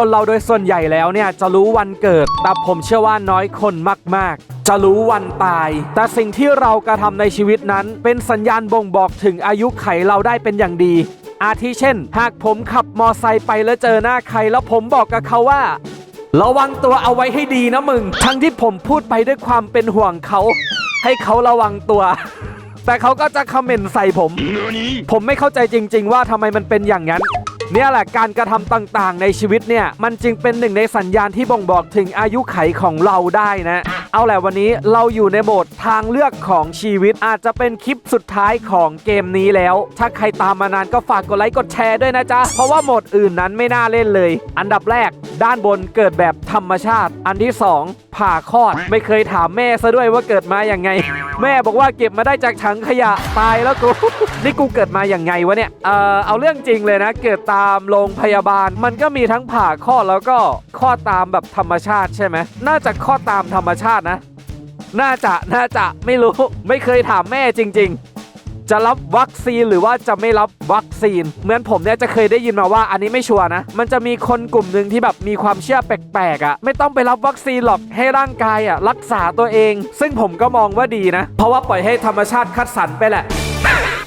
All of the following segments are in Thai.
คนเราโดยส่วนใหญ่แล้วเนี่ยจะรู้วันเกิด แต่ผมเชื่อว่าน้อยคนมาก ๆจะรู้วันตาย แต่สิ่งที่เรากระทำในชีวิตนั้น เป็นสัญญาณบ่งบอกถึงอายุไขเราได้เป็นอย่างดี อาทิเช่น หากผมขับมอไซค์ไปแล้วเจอหน้าใคร แล้วผมบอกกับเขาว่า ระวังตัวเอาไว้ให้ดีนะมึง ทั้งที่ผมพูดไปด้วยความเป็นห่วงเขา ให้เขาระวังตัว แต่เขาก็จะคอมเมนต์ใส่ผม ผมไม่เข้าใจจริง ๆ ว่าทำไมมันเป็นอย่างนั้น เนี่ยแหละการกระทำต่างๆ ในชีวิตเนี่ยมันจึงเป็นหนึ่งในสัญญาณที่บ่งบอกถึงอายุไขของเราได้นะ เอาแหละวันนี้เราอยู่ในโหมดทางเลือกของชีวิตอาจจะเป็นคลิปสุดท้ายของเกมนี้แล้ว ถ้าใครตามมานานก็ฝากกดไลค์กดแชร์ด้วยนะจ๊ะ เพราะว่าโหมดอื่นนั้นไม่น่าเล่นเลย อันดับแรก ด้านบนเกิดแบบธรรมชาติ อันที่สองผ่าคลอดไม่เคยถามแม่ซะด้วยว่าเกิดมาอย่างไง แม่บอกว่าเก็บมาได้จากถังขยะตายแล้วกูนี่กูเกิดมาอย่างไงวะเนี่ยเออเอาเรื่องจริงเลยนะ เกิดตามโรงพยาบาล มันก็มีทั้งผ่าคลอดแล้วก็คลอดตามแบบธรรมชาติใช่ไหมน่าจะคลอดตามธรรมชาตินะ น่าจะน่าจะไม่รู้ ไม่เคยถามแม่จริง ๆ จะรับวัคซีนหรือว่าจะไม่รับวัคซีน เหมือนผมเนี่ยจะเคยได้ยินมาว่าอันนี้ไม่ชัวร์นะ มันจะมีคนกลุ่มหนึ่งที่แบบมีความเชื่อแปลกๆอะ่ะไม่ต้องไปรับวัคซีนหรอกให้ร่างกายอะ่ะรักษาตัวเอง ซึ่งผมก็มองว่าดีนะ เพราะว่าปล่อยให้ธรรมชาติคัดสรรไปแหละ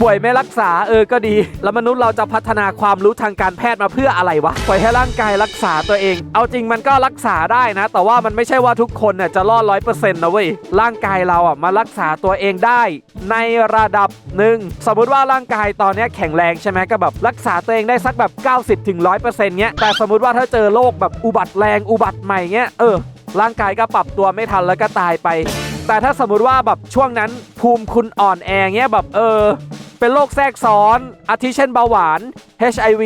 ป่วยไม่รักษาเออก็ดี แล้วมนุษย์เราจะพัฒนาความรู้ทางการแพทย์มาเพื่ออะไรวะปล่อยให้ร่างกายรักษาตัวเอง เอาจริงมันก็รักษาได้นะ แต่ว่ามันไม่ใช่ว่าทุกคนเนี่ยจะรอดร้อยเปอร์เซ็นต์นะเว้ยร่างกายเราอะมารักษาตัวเองได้ ในระดับหนึ่งสมมติว่าร่างกายตอนนี้แข็งแรงใช่ไหมก็แบบรักษาตัวเองได้สักแบบ 90ถึง100%เงี้ยแต่สมมติว่าถ้าเจอโรคแบบอุบัติแรงอุบัติใหม่เงี้ยเออร่างกายก็ปรับตัวไม่ทันแล้วก็ตายไป แต่ถ้าสมมติว่าแบบช่วงนั้นภูมิคุณอ่อนแอเงี้ยแบบเออ เป็นโรคแทรกซ้อน อาทิเช่นเบาหวาน HIV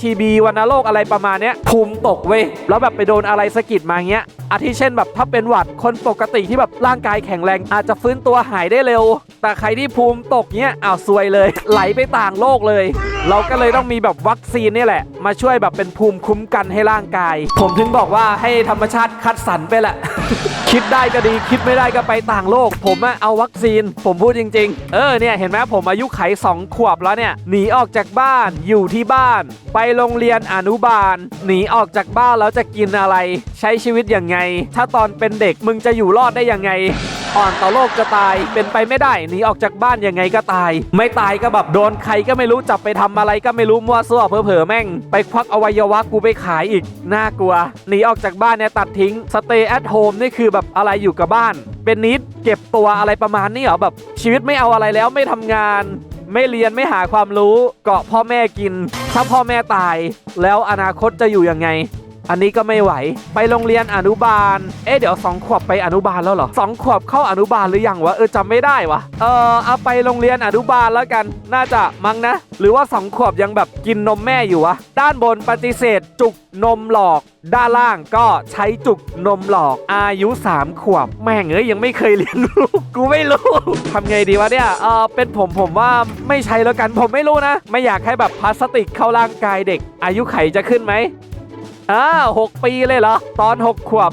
TB วัณโรคอะไรประมาณเนี้ยภูมิตกเว้ยแล้วแบบไปโดนอะไรสะกิดมาเงี้ยอาทิเช่นแบบถ้าเป็นหวัดคนปกติที่แบบร่างกายแข็งแรงอาจจะฟื้นตัวหายได้เร็ว แต่ใครที่ภูมิตกเนี้ยอ้าวซวยเลย ไหลไปต่างโลกเลย เราก็เลยต้องมีแบบวัคซีนนี่แหละ มาช่วยแบบเป็นภูมิคุ้มกันให้ร่างกาย ผมถึงบอกว่าให้ธรรมชาติคัดสรรไปแหละ คิดได้ก็ดีคิดไม่ได้ก็ไปต่างโลก ผมอะเอาวัคซีน ผมพูดจริง ๆ เออเนี่ยเห็นไหมผมอายุไข 2 ขวบแล้วเนี่ย หนีออกจากบ้านอยู่ที่บ้าน ไปโรงเรียนอนุบาล หนีออกจากบ้านแล้วจะกินอะไร ใช้ชีวิตยังไง ถ้าตอนเป็นเด็กมึงจะอยู่รอดได้ยังไงอ่อนต่อโลกจะตายเป็นไปไม่ได้หนีออกจากบ้านยังไงก็ตาย ไม่ตายก็แบบโดนใครก็ไม่รู้จับไปทำอะไรก็ไม่รู้มั่วซั่วเผลอๆแม่ง ไปควักอวัยวะกูไปขายอีกน่ากลัวหนีออกจากบ้านเนี่ยตัดทิ้ง stay at home นี่คือแบบอะไรอยู่กับบ้าน เป็นนิดเก็บตัวอะไรประมาณนี้เหรอแบบชีวิตไม่เอาอะไรแล้วไม่ทำงาน ไม่เรียนไม่หาความรู้ เกาะพ่อแม่กิน ถ้าพ่อแม่ตาย แล้วอนาคตจะอยู่ยังไง อันนี้ก็ไม่ไหว ไปโรงเรียนอนุบาล เอ๊ะเดี๋ยวสองขวบไปอนุบาลแล้วเหรอสองขวบเข้าอนุบาลหรือยังวะเออจำไม่ได้วะเออเอาไปโรงเรียนอนุบาลแล้วกัน น่าจะมั้งนะ หรือว่าสองขวบยังแบบกินนมแม่อยู่วะด้านบนปฏิเสธจุกนมหลอก ด้านล่างก็ใช้จุกนมหลอกอายุ 3 ขวบ แม่งเอ้ยยังไม่เคยเลี้ยงลูกกูไม่รู้ทำไงดีวะเนี่ยเออเป็นผมผมว่าไม่ใช่แล้วกันผมไม่รู้นะ ไม่อยากให้แบบพลาสติกเข้าร่างกายเด็ก อายุไขจะขึ้นไหม อ่าหกปีเลยเหรอ ตอน 6 ขวบ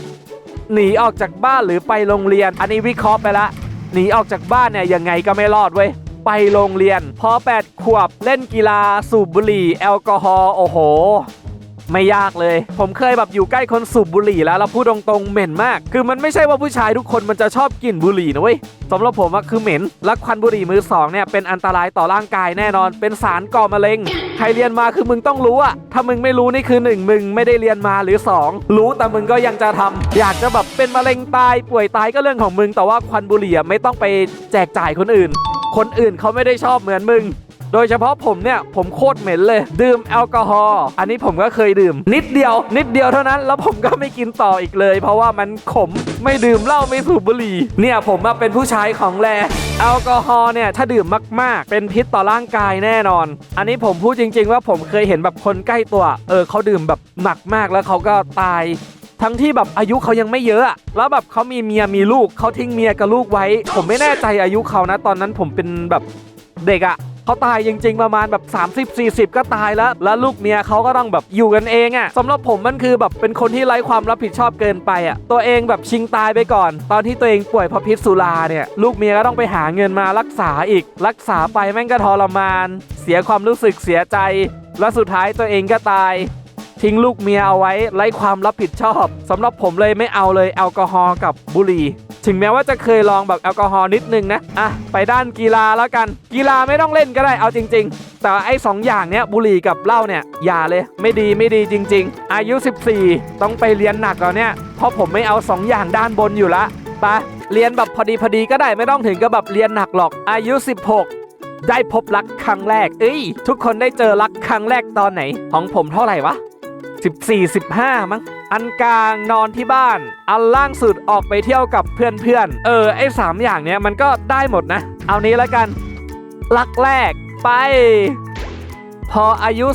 หนีออกจากบ้านหรือไปโรงเรียน อันนี้วิเคราะห์ไปละ หนีออกจากบ้านเนี่ยยังไงก็ไม่รอดเว้ย ไปโรงเรียน พอ 8 ขวบเล่นกีฬาสูบบุหรี่แอลกอฮอล์โอ้โห ไม่ยากเลย ผมเคยแบบอยู่ใกล้คนสูบบุหรี่แล้วแล้วพูดตรงๆเหม็นมาก คือมันไม่ใช่ว่าผู้ชายทุกคนมันจะชอบกลิ่นบุหรี่นะเว้ยสำหรับผมอะคือเหม็นและควันบุหรี่มือสองเนี่ยเป็นอันตรายต่อร่างกายแน่นอน เป็นสารก่อมะเร็งใครเรียนมาคือมึงต้องรู้อะถ้ามึงไม่รู้นี่คือหนึ่งมึงไม่ได้เรียนมาหรือสองรู้แต่มึงก็ยังจะทำอยากจะแบบเป็นมะเร็งตายป่วยตายก็เรื่องของมึง แต่ว่าควันบุหรี่ไม่ต้องไปแจกจ่ายคนอื่น คนอื่นเขาไม่ได้ชอบเหมือนมึง โดยเฉพาะผมเนี่ยผมโคตรเหม็นเลย ดื่มแอลกอฮอล์อันนี้ผมก็เคยดื่ม นิดเดียว นิดเดียวเท่านั้น แล้วผมก็ไม่กินต่ออีกเลย เพราะว่ามันขมไม่ดื่มเหล้าไม่สูบบุหรี่เนี่ยผมมาเป็นผู้ชายของแรแอลกอฮอล์เนี่ยถ้าดื่มมาก ๆ เป็นพิษต่อร่างกายแน่นอน อันนี้ผมพูดจริง ๆ ว่าผมเคยเห็นแบบคนใกล้ตัว เออเขาดื่มแบบหนักมากแล้วเขาก็ตายทั้งที่แบบอายุเขายังไม่เยอะอะแล้วแบบเขามีเมียมีลูกเขาทิ้งเมียกับลูกไว้ ผมไม่แน่ใจอายุเขานะ ตอนนั้นผมเป็นแบบเด็กอะ เขาตายจริง ๆ ประมาณแบบ 30-40 ก็ตายแล้ว แล้วลูกเมียเขาก็ต้องแบบอยู่กันเองอะสำหรับผมมันคือแบบเป็นคนที่ไร้ความรับผิดชอบเกินไปอะตัวเองแบบชิงตายไปก่อน ตอนที่ตัวเองป่วยเพราะพิษสุราเนี่ยลูกเมียก็ต้องไปหาเงินมารักษาอีก รักษาไปแม่งก็ทรมาน เสียความรู้สึกเสียใจ แล้วสุดท้ายตัวเองก็ตายทิ้งลูกเมียเอาไว้ไร้ความรับผิดชอบสำหรับผมเลยไม่เอาเลยแอลกอฮอล์กับบุหรี่ ถึงแม้ว่าจะเคยลองแบบแอลกอฮอล์นิดนึงนะอะไปด้านกีฬาแล้วกัน กีฬาไม่ต้องเล่นก็ได้เอาจริง ๆ แต่ไอ้สองอย่างเนี้ยบุหรี่กับเหล้าเนี่ยอย่าเลย ไม่ดีไม่ดีจริง ๆ อายุ 14 ต้องไปเรียนหนักแล้วเนี่ยเพราะผมไม่เอาสองอย่างด้านบนอยู่ละไปะเรียนแบบพอดีพอดีก็ได้ไม่ต้องถึงกับแบบเรียนหนักหรอกอายุ 16ได้พบรักครั้งแรก เอ้ย ทุกคนได้เจอรักครั้งแรกตอนไหน ของผมเท่าไหร่วะ 14 15 มั้ง อันกลางนอนที่บ้าน อันล่างสุดออกไปเที่ยวกับเพื่อนๆ เออ ไอ้สามอย่างเนี้ยมันก็ได้หมดนะ เอานี้แล้วกัน ลักแรกไป พออายุ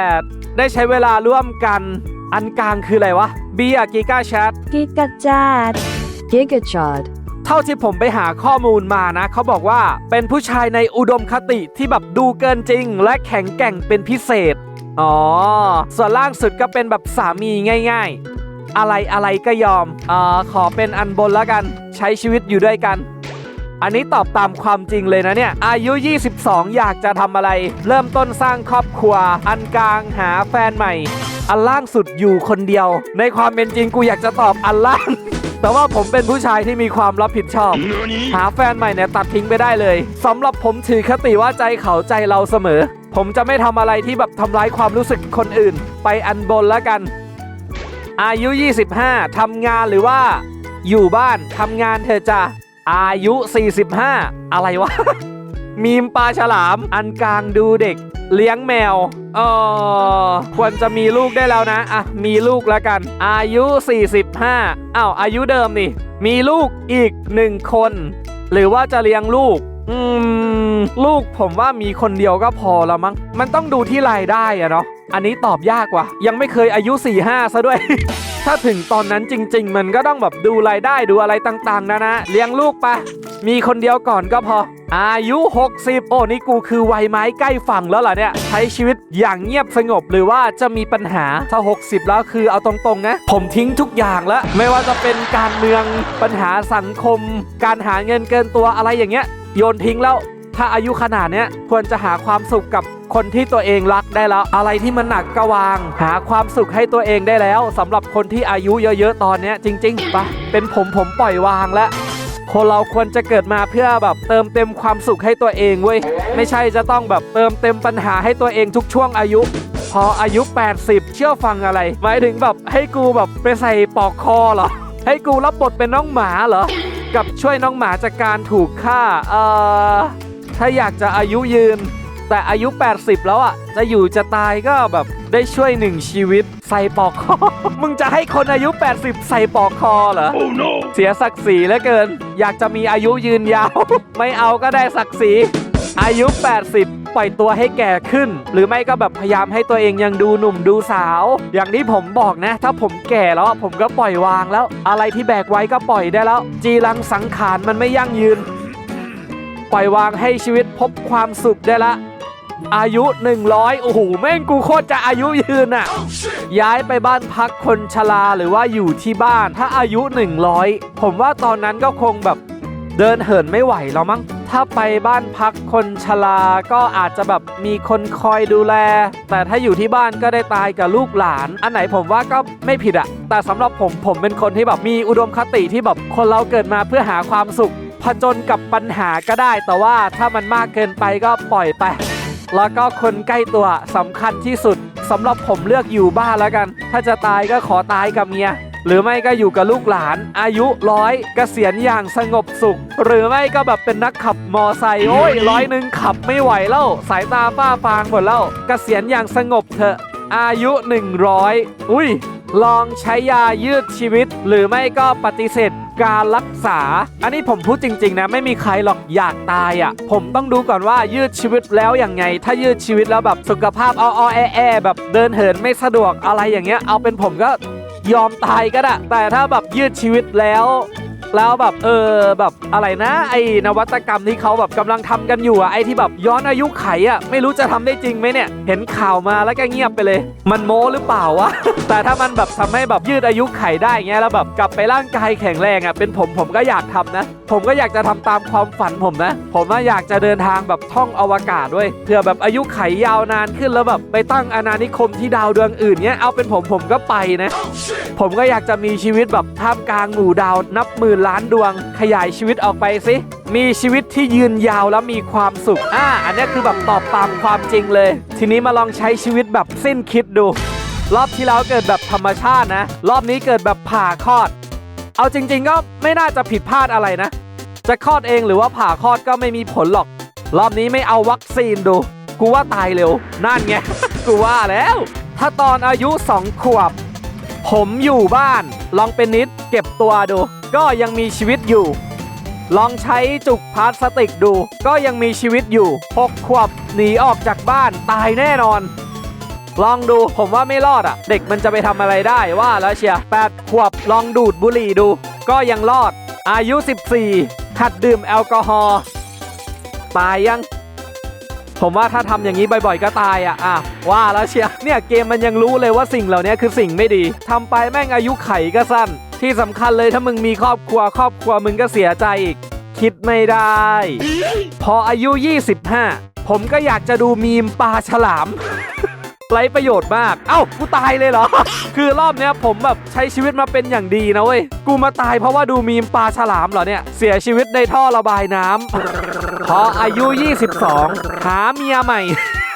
18 ได้ใช้เวลาร่วมกัน อันกลางคืออะไรวะเบียร์กิก้าแชท Gigachad. Gigachad. เท่าที่ผมไปหาข้อมูลมานะ เขาบอกว่าเป็นผู้ชายในอุดมคติที่แบบดูเกินจริง และแข็งแกร่งเป็นพิเศษ อ๋อ ส่วนล่างสุดก็เป็นแบบสามีง่าย ๆ อะไรอะไรก็ยอมอ่าขอเป็นอันบนแล้วกัน ใช้ชีวิตอยู่ด้วยกัน อันนี้ตอบตามความจริงเลยนะเนี่ย อายุ 22 อยากจะทำอะไร เริ่มต้นสร้างครอบครัว อันกลางหาแฟนใหม่ อันล่างสุดอยู่คนเดียว ในความเป็นจริงกูอยากจะตอบอันล่าง แต่ว่าผมเป็นผู้ชายที่มีความรับผิดชอบ หาแฟนใหม่เนี่ยตัดทิ้งไปได้เลยสำหรับผมถือคติว่าใจเขาใจเราเสมอ ผมจะไม่ทำอะไรที่แบบทำร้ายความรู้สึกคนอื่น ไปอันบนแล้วกัน อายุ 25ทำงานหรือว่า อยู่บ้านทำงานเธอจะอายุ 45 อะไรวะ มีมปลาฉลาม อันกลางดูเด็ก เลี้ยงแมว เออควรจะมีลูกได้แล้วนะ อะ มีลูกแล้วกัน อายุ 45อ้าวอายุเดิมนี่ มีลูกอีกหนึ่งคน หรือว่าจะเลี้ยงลูก อืม ลูกผมว่ามีคนเดียวก็พอล้วมั้ง มันต้องดูที่รายได้อะเนาะ อันนี้ตอบยากว่ะ ยังไม่เคยอายุ 45 ซะด้วย ถ้าถึงตอนนั้นจริง ๆ มันก็ต้องแบบดูรายได้ดูอะไรต่างๆ นะนะ เลี้ยงลูกปะ มีคนเดียวก่อนก็พอ อายุ 60 โอ้นี่กูคือวัยไม้ใกล้ฝั่งแล้วเหรอเนี่ย ใช้ชีวิตอย่างเงียบสงบหรือว่าจะมีปัญหา ถ้า 60 แล้วคือเอาตรงๆนะ ผมทิ้งทุกอย่างแล้ว ไม่ว่าจะเป็นการเมืองปัญหาสังคม การหาเงินเกินตัวอะไรอย่างเงี้ย โยนทิ้งแล้ว ถ้าอายุขนาดเนี้ยควรจะหาความสุขกับคนที่ตัวเองรักได้แล้ว อะไรที่มันหนักก็วาง หาความสุขให้ตัวเองได้แล้วสำหรับคนที่อายุเยอะๆตอนเนี้ยจริงๆปะเป็นผมผมปล่อยวางแล้วคนเราควรจะเกิดมาเพื่อแบบเติมเต็มความสุขให้ตัวเองเว้ยไม่ใช่จะต้องแบบเติมเต็มปัญหาให้ตัวเองทุกช่วงอายุ พออายุ 80 เชื่อฟังอะไร หมายถึงแบบให้กูแบบไปใส่ปลอกคอเหรอ ให้กูรับบทเป็นน้องหมาเหรอ กับช่วยน้องหมาจากการถูกฆ่า เอ่อ ถ้าอยากจะอายุยืน แต่อายุ 80 แล้วอะ จะอยู่จะตายก็แบบได้ช่วยหนึ่งชีวิต ใส่ปลอกคอ มึงจะให้คนอายุ 80 ใส่ปลอกคอเหรอ Oh no! เสียศักดิ์ศรีเหลือเกิน อยากจะมีอายุยืนยาว ไม่เอาก็ได้ศักดิ์ศรี อายุ 80 ปล่อยตัวให้แก่ขึ้น หรือไม่ก็แบบพยายามให้ตัวเองยังดูหนุ่มดูสาว อย่างที่ผมบอกนะ ถ้าผมแก่แล้วผมก็ปล่อยวางแล้ว อะไรที่แบกไว้ก็ปล่อยได้แล้ว จีรังสังขารมันไม่ยั่งยืน ปล่อยวางให้ชีวิตพบความสุขได้ละอายุ 100 โอ้โห แม่งกูโคตรจะอายุยืนอะย้ายไปบ้านพักคนชราหรือว่าอยู่ที่บ้าน ถ้าอายุ 100 ผมว่าตอนนั้นก็คงแบบ เดินเหินไม่ไหวแล้วมั้ง ถ้าไปบ้านพักคนชราก็อาจจะแบบมีคนคอยดูแล แต่ถ้าอยู่ที่บ้านก็ได้ตายกับลูกหลาน อันไหนผมว่าก็ไม่ผิดอะแต่สำหรับผมผมเป็นคนที่แบบมีอุดมคติที่แบบคนเราเกิดมาเพื่อหาความสุข ผจญกับปัญหาก็ได้ แต่ว่าถ้ามันมากเกินไปก็ปล่อยไปแล้วก็คนใกล้ตัวสำคัญที่สุดสำหรับผมเลือกอยู่บ้านแล้วกัน ถ้าจะตายก็ขอตายกับเมีย หรือไม่ก็อยู่กับลูกหลานอายุร้อยเกษียณอย่างสงบสุข หรือไม่ก็แบบเป็นนักขับมอไซค์โอ้ยร้อยหนึ่งขับไม่ไหวแล้วสายตาฝ้าฟางหมดแล้วเกษียณอย่างสงบเถอะอายุ 100 อุ้ย ลองใช้ยายืดชีวิต หรือไม่ก็ปฏิเสธการรักษา อันนี้ผมพูดจริงๆนะ ไม่มีใครหรอกอยากตายอะ่ะ ผมต้องดูก่อนว่ายืดชีวิตแล้วอย่างไง ถ้ายืดชีวิตแล้วแบบสุขภาพอ้อๆแอแบบเดินเหินไม่สะดวกอะไรอย่างเงี้ย เอาเป็นผมก็ ยอมตายก็ได้แต่ถ้าแบบยืดชีวิตแล้ว แล้วแบบเออแบบอะไรนะ ไอ้นวัตกรรมที่เขาแบบกำลังทำกันอยู่อะไอ้ที่แบบย้อนอายุไขอะไม่รู้จะทำได้จริงไหมเนี่ย เห็นข่าวมาแล้วก็เงียบไปเลย มันโม้หรือเปล่าวะแต่ถ้ามันแบบทำให้แบบยืดอายุไขได้เงี้ยแล้วแบบกลับไปร่างกายแข็งแรงอะเป็นผมผมก็อยากทำนะ ผมก็อยากจะทำตามความฝันผมนะ ผมว่าอยากจะเดินทางแบบท่องอวกาศด้วยเผื่อแบบอายุไขยาวนานขึ้นแล้วแบบไปตั้งอาณานิคมที่ดาวดวงอื่นเนี้ยเอาเป็นผมผมก็ไปนะ ผมก็อยากจะมีชีวิตแบบท่ามกลางหมู่ดาวนับหมื่นล้านดวง ขยายชีวิตออกไปสิ มีชีวิตที่ยืนยาวและมีความสุข อ่า อันนี้คือแบบตอบตามความจริงเลย ทีนี้มาลองใช้ชีวิตแบบสิ้นคิดดู รอบที่แล้วเกิดแบบธรรมชาตินะ รอบนี้เกิดแบบผ่าคลอด เอาจริง ๆ ก็ไม่น่าจะผิดพลาดอะไรนะ จะคลอดเองหรือว่าผ่าคลอดก็ไม่มีผลหรอก รอบนี้ไม่เอาวัคซีนดู กูว่าตายเร็ว นั่นไง กูว่าแล้ว ถ้าตอนอายุสองขวบ ผมอยู่บ้าน ลองเป็นนิดเก็บตัวดู ก็ยังมีชีวิตอยู่ ลองใช้จุกพลาสติกดู ก็ยังมีชีวิตอยู่หกขวบหนีออกจากบ้านตายแน่นอน ลองดูผมว่าไม่รอดอะ เด็กมันจะไปทำอะไรได้ว่าแล้วเชียร์แปดขวบลองดูดบุหรี่ดู ก็ยังรอด อายุ 14 หัดดื่มแอลกอฮอล์ตายยัง ผมว่าถ้าทำอย่างนี้บ่อยๆก็ตายอะอะว่าแล้วเชียร์เนี่ยเกมมันยังรู้เลยว่าสิ่งเหล่านี้คือสิ่งไม่ดีทำไปแม่งอายุไขก็สั้น ที่สำคัญเลยถ้ามึงมีครอบครัวครอบครัวมึงก็เสียใจอีก คิดไม่ได้ พออายุ 25 ผมก็อยากจะดูมีมปลาฉลาม ไรประโยชน์มาก เอ้า กูตายเลยเหรอ คือรอบเนี้ยผมแบบใช้ชีวิตมาเป็นอย่างดีนะเว้ย กูมาตายเพราะว่าดูมีมปลาฉลามเหรอเนี่ย เสียชีวิตในท่อระบายน้ำพออายุ 22 หาเมียใหม่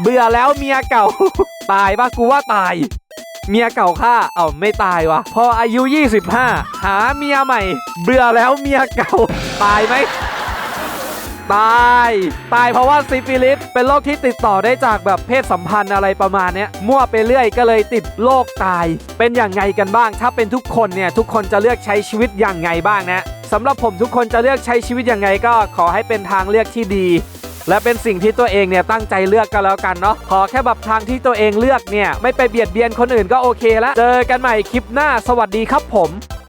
เบื่อแล้วเมียเก่า ตายปะกูว่าตาย เมียเก่าฆ่า เอ้าไม่ตายวะ พออายุ 25 หาเมียใหม่ เบื่อแล้วเมียเก่า ตายไหม ตาย ตายเพราะว่าซิฟิลิสเป็นโรคที่ติดต่อได้จากแบบเพศสัมพันธ์อะไรประมาณเนี้ยมั่วไปเรื่อยก็เลยติดโรคตาย เป็นอย่างไงกันบ้าง ถ้าเป็นทุกคนเนี่ยทุกคนจะเลือกใช้ชีวิตอย่างไงบ้างนะสำหรับผมทุกคนจะเลือกใช้ชีวิตอย่างไงก็ขอให้เป็นทางเลือกที่ดี และเป็นสิ่งที่ตัวเองเนี่ยตั้งใจเลือกกันแล้วกันเนาะขอแค่แบบทางที่ตัวเองเลือกเนี่ยไม่ไปเบียดเบียนคนอื่นก็โอเคแล้วเจอกันใหม่คลิปหน้าสวัสดีครับผม